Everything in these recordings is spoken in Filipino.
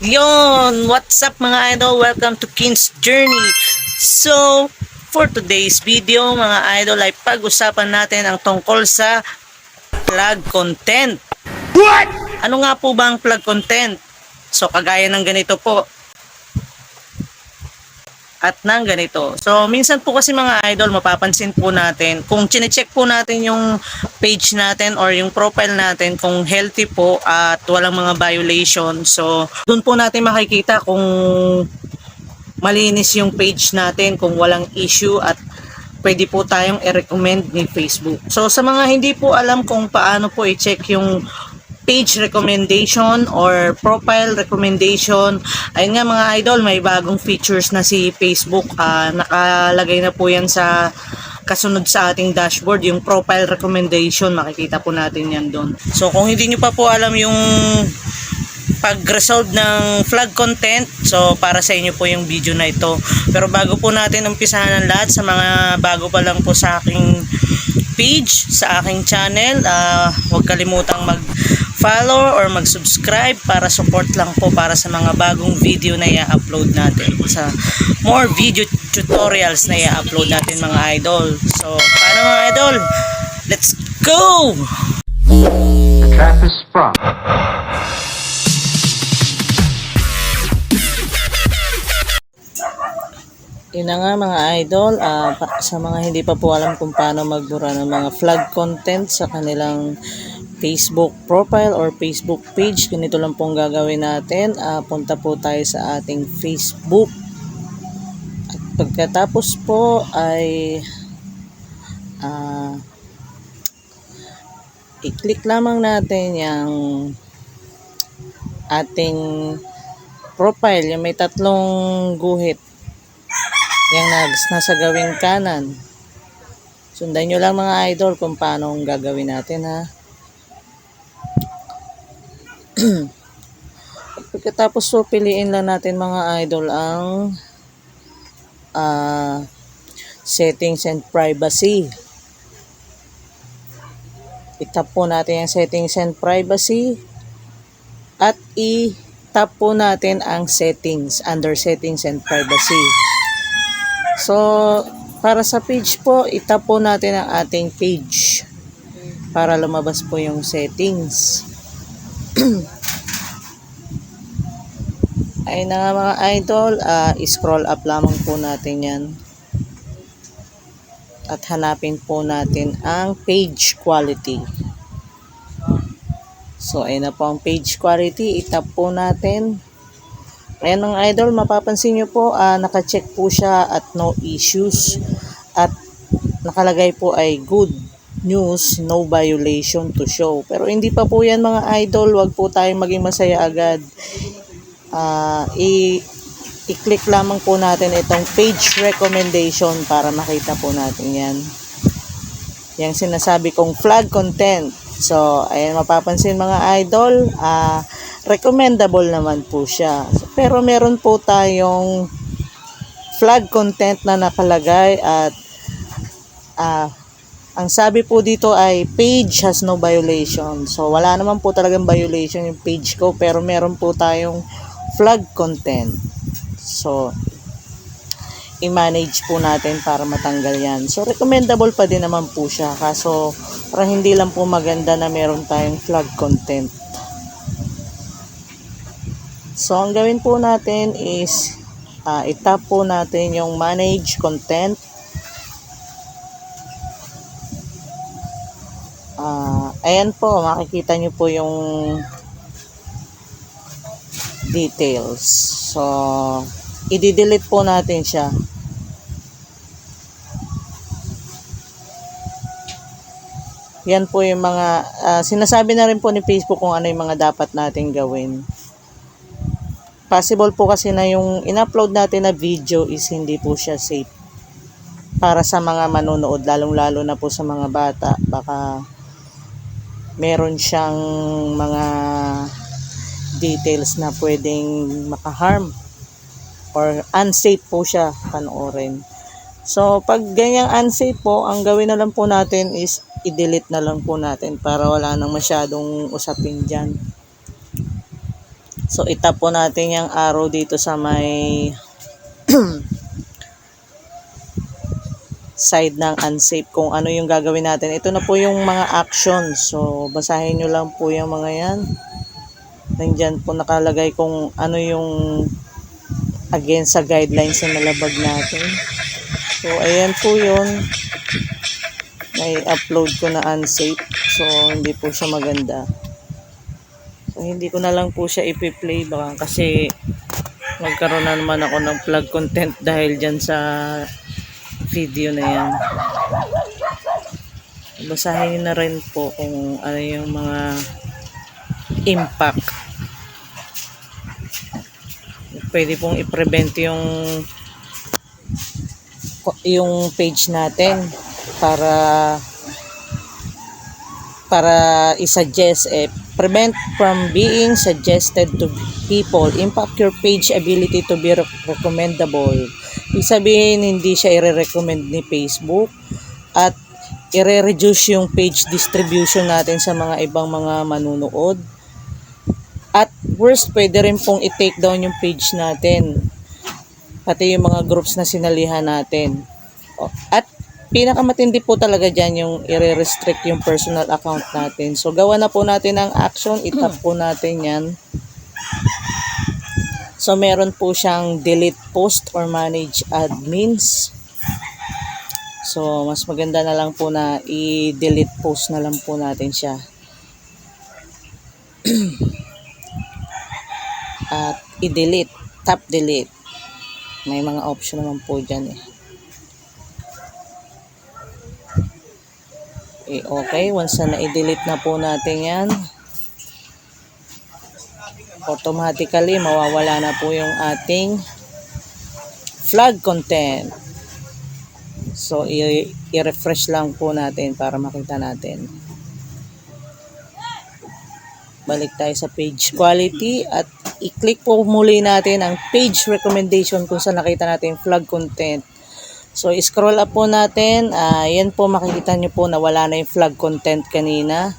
Yon, what's up mga idol? Welcome to King's Journey. So, for today's video mga idol ay pag-usapan natin ang tungkol sa vlog content. What? Ano nga po ba ang vlog content? So, kagaya ng ganito po. At nang ganito. So, minsan po kasi mga idol, mapapansin po natin, kung chinecheck po natin yung page natin or yung profile natin, kung healthy po at walang mga violation. So, doon po natin makikita kung malinis yung page natin, kung walang issue at pwede po tayong i-recommend ni Facebook. So, sa mga hindi po alam kung paano po i-check yung page recommendation or profile recommendation. Ayun nga mga idol, may bagong features na si Facebook. Ah, nakalagay na po yan sa kasunod sa ating dashboard, yung profile recommendation. Makikita po natin yan doon. So kung hindi nyo pa po alam yung pag-resolve ng flag content. So, para sa inyo po yung video na ito. Pero bago po natin umpisahan ang lahat sa mga bago pa lang po sa aking page, sa aking channel, ah, huwag kalimutang mag-follow or mag-subscribe para support lang po para sa mga bagong video na i-upload natin. Sa more video tutorials na i-upload natin mga idol. So, paano mga idol? Let's go! The trap is sprung. Yun na nga mga idol, pa- sa mga hindi pa po alam kung paano magbura ng mga flag content sa kanilang Facebook profile or Facebook page, ganito lang pong gagawin natin. Ah, punta po tayo sa ating Facebook. At pagkatapos po ay ah, i-click lamang natin yung ating profile, yung may tatlong guhit yung nags nasa gawing kanan. Sundan nyo lang mga idol kung paano gagawin natin ha. Pagkatapos so piliin lang natin mga idol ang ah, settings and privacy. Itap po natin yung settings and privacy at i-tap po natin ang settings under settings and privacy. So, para sa page po, itap po natin ang ating page para lumabas po yung settings. Ayun na mga idol, ah, scroll up lamang po natin yan. At hanapin po natin ang page quality. So, ayun na po ang page quality. Itap po natin. Ayan mga idol, mapapansin nyo po, ah, naka-check po siya at no issues. At nakalagay po ay good news, no violation to show. Pero hindi pa po yan mga idol, wag po tayong maging masaya agad. Ah, i- i-click lamang po natin itong page recommendation para makita po natin yan. Yung sinasabi kong flag content. So, ayan mapapansin mga idol, ah, recommendable naman po siya. Pero meron po tayong flag content na nakalagay at ah, ang sabi po dito ay page has no violation. So, wala naman po talagang violation yung page ko pero meron po tayong flag content. So, i-manage po natin para matanggal yan. So, recommendable pa din naman po siya. Kaso, parang hindi lang po maganda na meron tayong flag content. So, ang gawin po natin is ah, itap po natin yung manage content. Ah, ayan po, makikita nyo po yung details. So, i-delete po natin siya. Yan po yung mga, ah, sinasabi na rin po ni Facebook kung ano yung mga dapat natin gawin. Possible po kasi na yung in-upload natin na video is hindi po siya safe para sa mga manonood, lalong-lalo na po sa mga bata. Baka meron siyang mga details na pwedeng makaharm or unsafe po siya panoorin. So, pag ganyang unsafe po, ang gawin na lang po natin is i-delete na lang po natin para wala nang masyadong usapin dyan. So, itap po natin yung arrow dito sa may side ng unsafe kung ano yung gagawin natin. Ito na po yung mga actions. So, basahin nyo lang po yung mga yan. Nandyan po nakalagay kung ano yung against sa guidelines na nalabag natin. So, ayan po yun. May upload ko na unsafe. So, hindi po siya maganda. So, hindi ko na lang po siya ipi-play baka kasi magkaroon na naman ako ng plug content dahil dyan sa video na yan. Basahin na rin po kung ano yung mga impact. Pwede pong i-prevent yung yung page natin para para i-suggest eh, prevent from being suggested to people. Impact your page ability to be rec- recommendable. Ibig sabihin hindi siya i-recommend ni Facebook at i-reduce yung page distribution natin sa mga ibang mga manunood. At worst pwede rin pong i-take down yung page natin. Pati yung mga groups na sinalihan natin. At pinakamatindi po talaga dyan yung i-restrict yung personal account natin. So, gawa na po natin ang action. Itap po natin yan. So, meron po siyang delete post or manage admins. So, mas maganda na lang po na i-delete post na lang po natin siya. At i-delete. Tap delete. May mga option naman po dyan eh. Eh, okay, once na i-delete na po natin yan, automatically mawawala na po yung ating flag content. So, i-refresh lang po natin para makita natin. Balik tayo sa page quality at i-click po muli natin ang page recommendation kung saan nakita natin flag content. So, scroll up po natin. Ah, yan po makikita nyo po na wala na yung flag content kanina.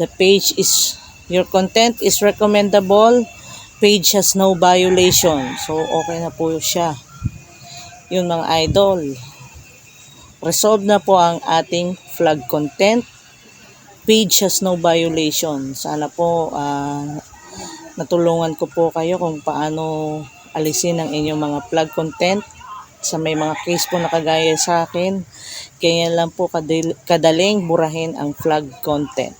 The page is, your content is recommendable. Page has no violation. So, okay na po siya. Yun mga idol. Resolve na po ang ating flag content. Page has no violation. Sana po ah, natulungan ko po kayo kung paano alisin ang inyong mga flag content sa may mga case po na kagaya sa akin. Kaya lang po kadaling burahin ang flag content.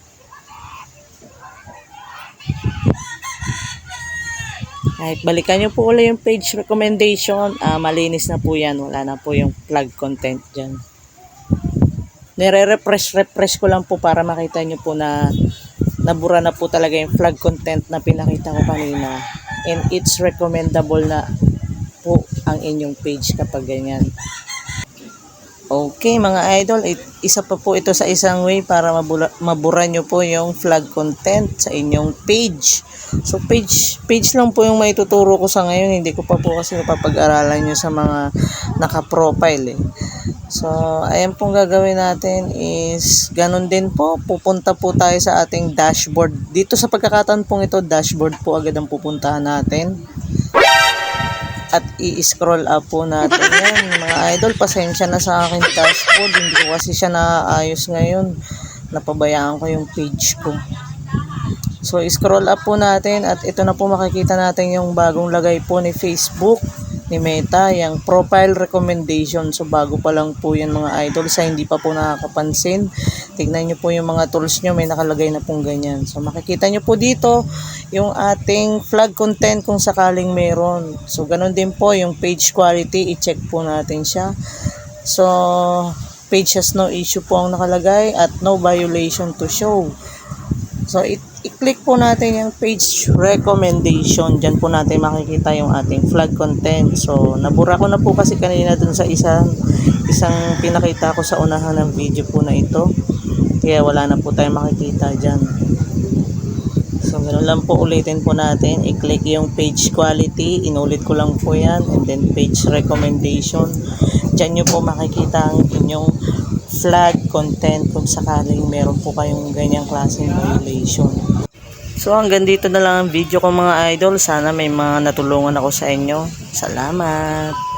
Kahit balikan nyo po ulit yung page recommendation, ah, malinis na po yan. Wala na po yung flag content dyan. Nire-refresh, refresh ko lang po para makita nyo po na nabura na po talaga yung flag content na pinakita ko kanina. And it's recommendable na po ang inyong page kapag ganyan. Okay mga idol, isa pa po ito sa isang way para mabula, mabura nyo po yung flag content sa inyong page. So page page lang po yung maituturo ko sa ngayon, hindi ko pa po kasi napapag-aralan nyo sa mga naka-profile eh. So, ayan pong gagawin natin is ganun din po, pupunta po tayo sa ating dashboard. Dito sa pagkakataon pong ito, dashboard po agad ang pupuntahan natin at i-scroll up po natin yan. Mga idol, pasensya na sa akin dashboard. Hindi ko kasi siya naayos ngayon. Napabayaan ko yung page ko. So, scroll up po natin at ito na po makikita natin yung bagong lagay po ni Facebook ni Meta, yung profile recommendation. So, bago pa lang po yan mga idol. Sa hindi pa po nakakapansin, tignan nyo po yung mga tools nyo, may nakalagay na pong ganyan. So, makikita nyo po dito yung ating flag content kung sakaling meron. So, ganun din po yung page quality, i-check po natin siya. So, page has no issue po ang nakalagay at no violation to show. So, i- i-click po natin yung page recommendation. Diyan po natin makikita yung ating flag content. So, nabura ko na po kasi kanina dun sa isang, isang pinakita ko sa unahan ng video po na ito. Kaya wala na po tayong makikita dyan. So, ganun lang po ulitin po natin. I-click yung page quality. Inulit ko lang po yan. And then page recommendation. Diyan nyo po makikita ang inyong flag content kung sakaling meron po kayong ganyang klaseng violation. So, hanggang dito na lang ang video ko mga idol. Sana may mga natulungan ako sa inyo. Salamat!